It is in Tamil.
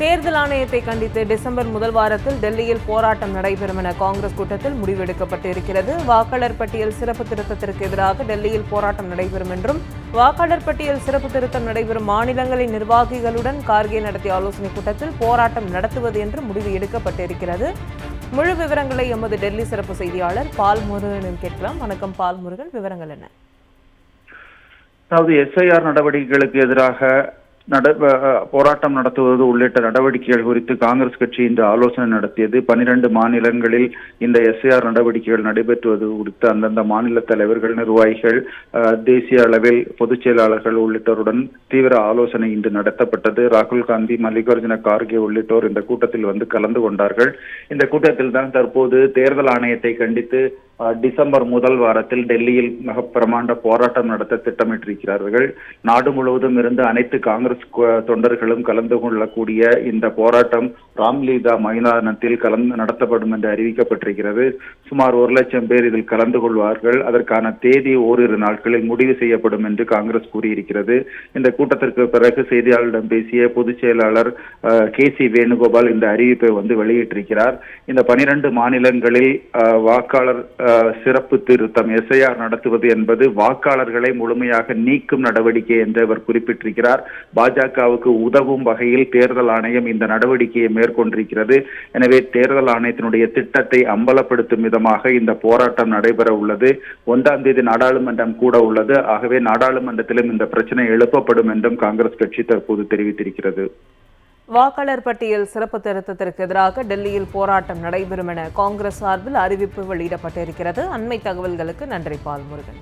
தேர்தல் ஆணையத்தை கண்டித்து டிசம்பர் முதல் வாரத்தில் டெல்லியில் போராட்டம் நடைபெறும் என காங்கிரஸ் கூட்டத்தில் முடிவெடுக்கப்பட்டிருக்கிறது. வாக்காளர் பட்டியல் சிறப்பு திருத்தத்திற்கு எதிராக டெல்லியில் போராட்டம் நடைபெறும் என்றும் வாக்காளர் பட்டியல் சிறப்பு திருத்தம் நடைபெறும் மாநிலங்களின் நிர்வாகிகளுடன் கார்கே நடத்திய ஆலோசனைக் கூட்டத்தில் போராட்டம் நடத்துவது என்று முடிவு எடுக்கப்பட்டிருக்கிறது. முழு விவரங்களை எமது டெல்லி சிறப்பு செய்தியாளர் பால் முருகனில் கேட்கலாம். வணக்கம் பால் முருகன். விவரங்கள் என்ன? அதாவது எஸ்ஐஆர் நடவடிக்கைகளுக்கு எதிராக நட போராட்டம் நடத்துவது உள்ளிட்ட நடவடிக்கைகள் குறித்து காங்கிரஸ் கட்சி இன்று ஆலோசனை நடத்தியது. பனிரெண்டு மாநிலங்களில் இந்த எஸ்ஐஆர் நடவடிக்கைகள் நடைபெற்றுவது குறித்து அந்தந்த மாநில தலைவர்கள் நிர்வாகிகள் தேசிய அளவில் பொதுச் செயலாளர்கள் உள்ளிட்டோருடன் தீவிர ஆலோசனை இன்று நடத்தப்பட்டது. ராகுல் காந்தி மல்லிகார்ஜுன கார்கே உள்ளிட்டோர் இந்த கூட்டத்தில் வந்து கலந்து கொண்டார்கள். இந்த கூட்டத்தில் தான் தற்போது தேர்தல் ஆணையத்தை கண்டித்து டிசம்பர் முதல் வாரத்தில் டெல்லியில் மிக பிரமாண்ட போராட்டம் நடத்த திட்டமிட்டிருக்கிறார்கள். நாடு முழுவதும் இருந்து அனைத்து காங்கிரஸ் தொண்டர்களும் கலந்து கொள்ளக்கூடிய இந்த போராட்டம் ராம்லீலா மைதானத்தில் கலந்து நடத்தப்படும் என்று அறிவிக்கப்பட்டிருக்கிறது. சுமார் ஒரு லட்சம் பேர் இதில் கலந்து கொள்வார்கள். அதற்கான தேதி ஓரிரு நாட்களில் முடிவு செய்யப்படும் என்று காங்கிரஸ் கூறியிருக்கிறது. இந்த கூட்டத்திற்கு பிறகு செய்தியாளர்களிடம் பேசிய பொதுச் செயலாளர் கே சி வேணுகோபால் இந்த அறிவிப்பை வந்து வெளியிட்டிருக்கிறார். இந்த பனிரெண்டு மாநிலங்களில் வாக்காளர் சிறப்பு திருத்தம் எஸ்ஐஆர் நடத்துவது என்பது வாக்காளர்களை முழுமையாக நீக்கும் நடவடிக்கை என்று அவர் குறிப்பிட்டிருக்கிறார். பாஜகவுக்கு உதவும் வகையில் தேர்தல் ஆணையம் இந்த நடவடிக்கையை மேற்கொண்டிருக்கிறது. எனவே தேர்தல் ஆணையத்தினுடைய திட்டத்தை அம்பலப்படுத்தும் விதமாக இந்த போராட்டம் நடைபெற உள்ளது. ஒன்றாம் தேதி நாடாளுமன்றம் கூட உள்ளது. ஆகவே நாடாளுமன்றத்திலும் இந்த பிரச்சனை எழுப்பப்படும் என்றும் காங்கிரஸ் கட்சி தற்போது தெரிவித்திருக்கிறது. வாக்காளர் பட்டியல் சிறப்பு திருத்தத்திற்கு எதிராக டெல்லியில் போராட்டம் நடைபெறும் என காங்கிரஸ் சார்பில் அறிவிப்பு வெளியிடப்பட்டிருக்கிறது. அண்மை தகவல்களுக்கு நன்றி பால் முருகன்